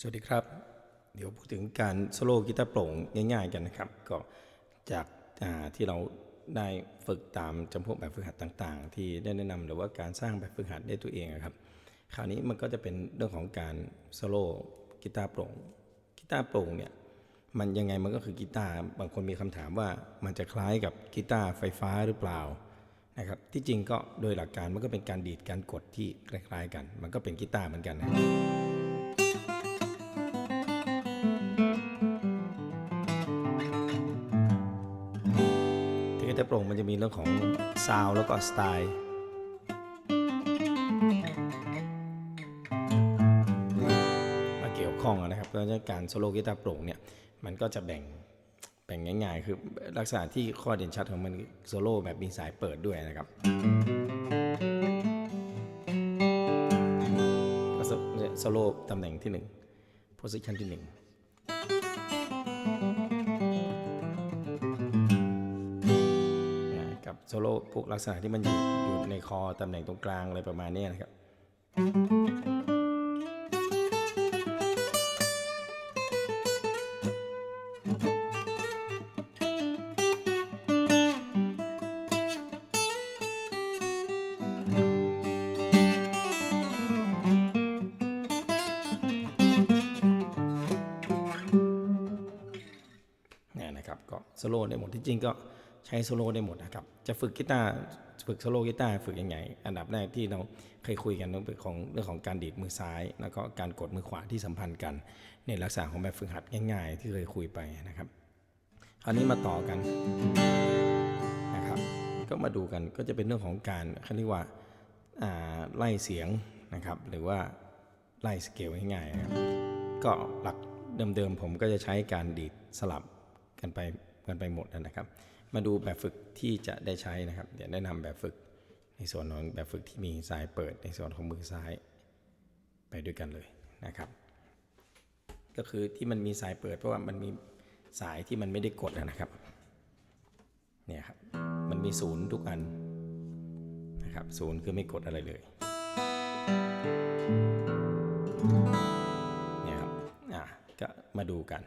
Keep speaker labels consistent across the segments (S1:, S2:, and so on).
S1: สวัสดีครับ เดี๋ยวพูดถึงการโซโล่กีตาร์โปร่งง่าย ๆ กันนะครับ ก็จากาที่เราได้ฝึกตามจำพวกแบบฝึกหัดต่างๆ ที่ได้แนะนำหรือว่าการสร้างแบบฝึกหัดได้ตัวเองอะครับ คราวนี้มันก็จะเป็นเรื่องของการโซโล่กีตาร์โปร่งกีตาร์โปร่งเนี่ยมันยังไงมันก็คือกีตาร์บางคนมีคำถามว่ามันจะคล้ายกับกีตาร์ไฟฟ้าหรือเปล่านะครับที่จริงก็โดยหลักการมันก็เป็นการดีดการกดที่คล้ายๆกัน มันก็เป็นกีตาร์เหมือนกันนะ ร่งมันจะมีเรื่องของซาวแล้วก็สไตล์มาเกี่ยวข้องนะครับเพราะฉะนั้นการโซโลกีตาร์โปร่งเนี่ยมันก็จะแบ่งแบ่งง่ายๆ คือลักษณะที่ข้อเด่นชัดของมันโซโล่แบบมีสายเปิดด้วยนะครับก็โซโล่ตำแหน่งที่1โพสิชันที่1 โซโล่พวกลักษณะที่มันอยู่อยู่ในคอตำแหน่งตรงกลางอะไรประมาณนี้นะครับ เนี่ยนะครับก็โซโล่ได้หมดที่จริงก็ ใช้โซโล่ได้หมดนะครับ จะฝึกกีตาร์ฝึกโซโล่กีตาร์ฝึกยังไง อันดับแรกที่เราเคยคุยกันเรื่องของเรื่องของการดีดมือซ้าย แล้วก็การกดมือขวาที่สัมพันธ์กัน ในลักษณะของแบบฝึกหัดง่าย ๆ ที่เคยคุยไปนะครับ คราวนี้มาต่อกันนะครับ ก็มาดูกันก็จะเป็นเรื่องของการเขาเรียกว่าาไล่เสียงนะครับ หรือว่าไล่สเกลง่ายๆนะครับก็หลักเดิมๆผมก็จะใช้การดีดสลับกันไปกันไปหมดนะครับ มาดูแบบฝึกที่จะได้ใช้นะครับ เดี๋ยวแนะนำแบบฝึกในส่วนของแบบฝึกที่มีสายเปิดในส่วนของมือซ้ายไปด้วยกันเลยนะครับ ก็คือที่มันมีสายเปิดเพราะว่ามันมีสายที่มันไม่ได้กดนะครับเนี่ยครับมันมีศูนย์ทุกอันนะครับศูนย์คือไม่กดอะไรเลยเนี่ยครับอะก็มาดูกัน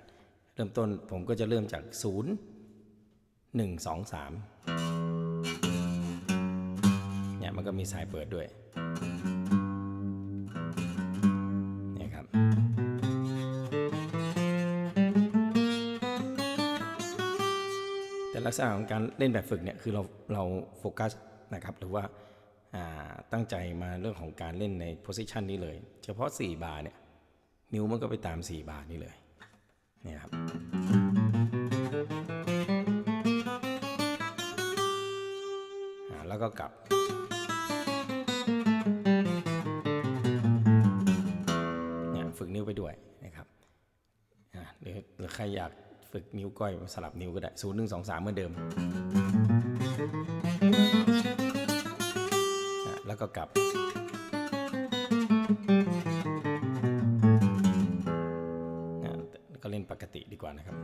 S1: เริ่มต้นผมก็จะเริ่มจาก0 1 2 3เนี่ยมันก็มีสายเปิดด้วยเนี่ยครับ แต่ลักษณะของการเล่นแบบฝึกเนี่ยคือเราเราโฟกัสนะครับหรือว่าตั้งใจมาเรื่องของการเล่นในโพสิชันนี้เลย เฉพาะ 4 บาร์เนี่ยนิ้วมันก็ไปตาม 4 บาทนี่เลยเนี่ยครับ แล้วก็กลับ เนี่ยฝึกนิ้วไปด้วยนะครับอ่าหรือหรือใครอยากฝึกนิ้วก้อยสลับนิ้วก็ได้ศูนย์หนึ่งสองสามเหมือนเดิมอะแล้วก็กลับ ก็เล่นปกติดีกว่านะครับ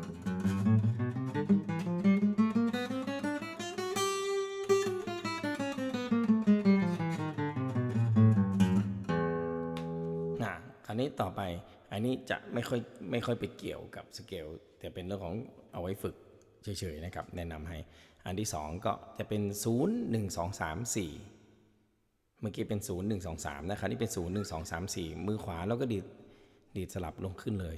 S1: นี้จะไม่ค่อยไม่ค่อยไปเกี่ยวกับสเกลแต่เป็นเรื่องของเอาไว้ฝึกเฉยๆนะครับ แนะนำให้ อันที่ 2 ก็จะเป็น 0 1 2 3 4 เมื่อกี้เป็น 0 1 2 3 นะครับนี่เป็น 0 1 2 3 4 มือขวาแล้วก็ดีดดีดสลับลงขึ้นเลย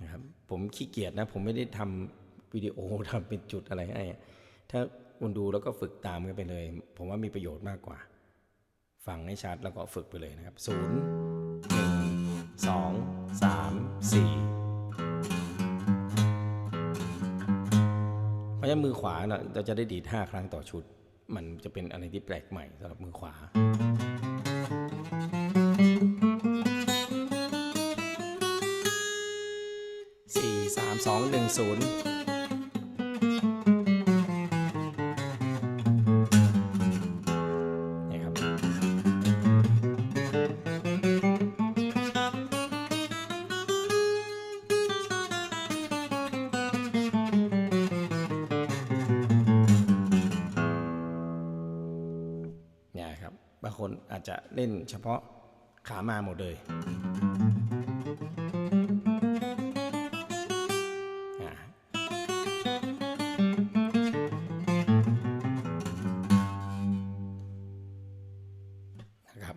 S1: นะครับผมขี้เกียจนะ ผมไม่ได้ทำวิดีโอทำเป็นจุดอะไรให้ถ้าคุณดูแล้วก็ฝึกตามกันไปเลย ผมว่ามีประโยชน์มากกว่า ฟังให้ชัดแล้วก็ฝึกไปเลยนะครับ 0 1 2 3 4เพราะฉะนั้นมือขวาเราเราจะได้ดีด5ครั้งต่อชุด มันจะเป็นอะไรที่แปลกใหม่สำหรับมือขวาสี่สามสองหนึ่งศูนย์ นอาจจะเล่นเฉพาะขามาหมดเลยนะครับ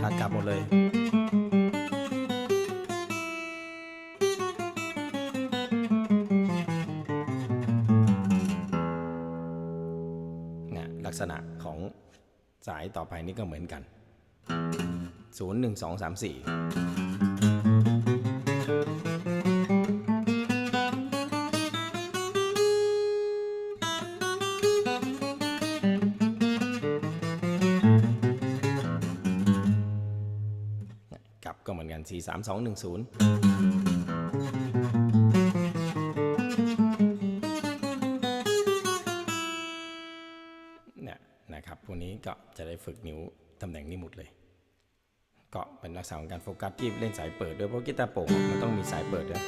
S1: ขากลับหมดเลย สายต่อไปนี่ก็เหมือนกัน 0 1 2 3 4กลับก็เหมือนกัน 4 3 2 1 0้ก็จะได้ฝึกนิ้วตำแหน่งนี้หมดเลยก็เป็นลักษณะของการโฟกัสที่เล่นสายเปิดด้วยเพราะกีตาร์โปร่งมันต้องมีสายเปิดด้วย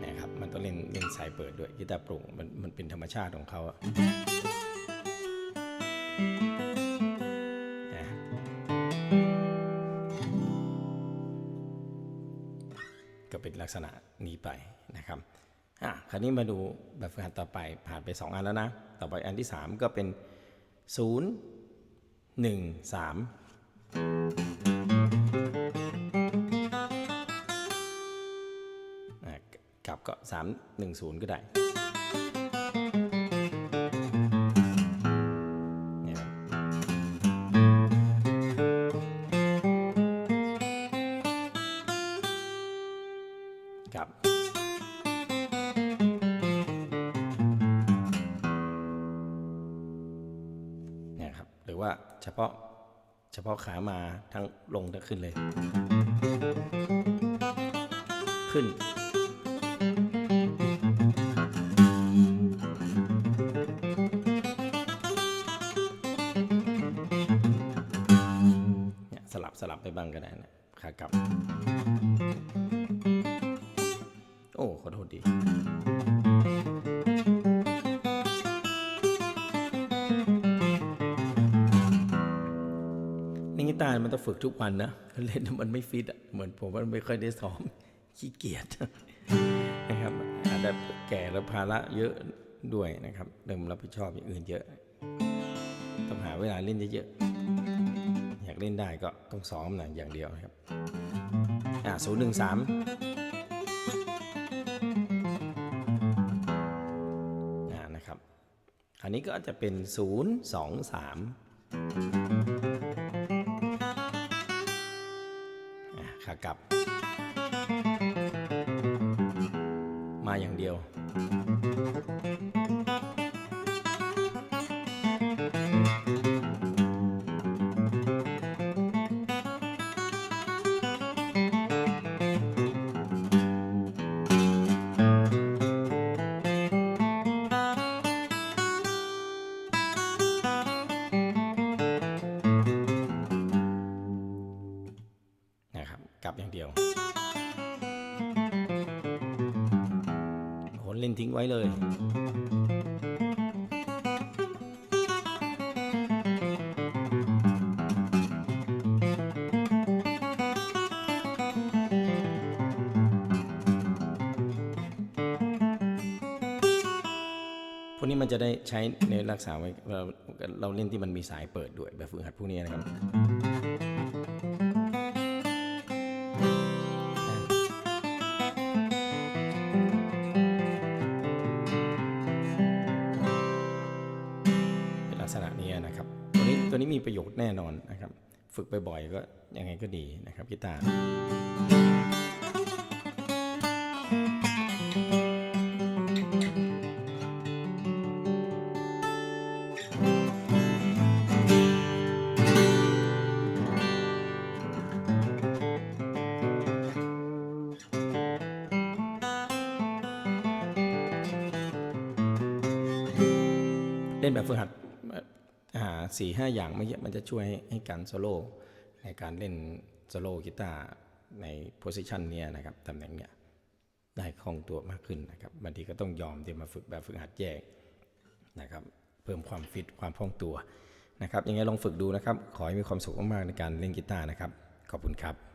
S1: เนี่ยครับมันต้องเล่นเล่นสายเปิดด้วยกีตาร์โปร่งมันมันเป็นธรรมชาติของเขาอะ เป็นลักษณะนี้ไปนะครับอะคราวนี้มาดูแบบฝึกหัดต่อไปผ่านไป 2 อันแล้วนะ ต่อไปอันที่ 3 ก็เป็น 0 1 3กลับก็ 3 1 0 ก็ได้ รือว่าเฉพาะเฉพาะขามาทั้งลงทั้งขึ้นเลย ขึ้นเนี่ยสลับสลับไปบ้างก็ได้นะขากลับ โอ้ ขอโทษดี มันต้องฝึกทุกวันนะเล่นแล้วมันไม่ฟิตอะเหมือนผมว่าไม่ค่อยได้ซ้อมขี้เกียจนะครับอาจจะแก่แล้วภาระเยอะด้วยนะครับเริ่มรับผิดชอบอย่างอื่นเยอะ ต้องหาเวลาเล่นเยอะๆอยากเล่นได้ก็ต้องซ้อมนะอย่างเดียวนะครับอ่าศูนย์หนึ่งสามอ่านะครับ อันนี้ก็จะเป็นศูนย์สองสาม อ่ กลับอย่างเดียวโหเล่นทิ้งไว้เลย พวกนี้มันจะได้ใช้ในรักษาไว้เราเราเล่นที่มันมีสายเปิดด้วยแบบฝึกหัดพวกนี้นะครับ ตัวนี้มีประโยชน์แน่นอนนะครับ ฝึกบ่อยๆก็ยังไงก็ดีนะครับกีตาร์เล่นแบบฝึกหัด สี่ห้าอย่างไม่เยอะมันจะช่วยให้การโซโล่ในการเล่นโซโล่กีตาร์ในโพสิชันเนี้ยนะครับตำแหน่งเนี้ยได้คล่องตัวมากขึ้นนะครับบางทีก็ต้องยอมที่มาฝึกแบบฝึกหัดแยกนะครับเพิ่มความฟิตความคล่องตัวนะครับยังไงลองฝึกดูนะครับ ขอให้มีความสุขมากๆในการเล่นกีตาร์นะครับ ขอบคุณครับ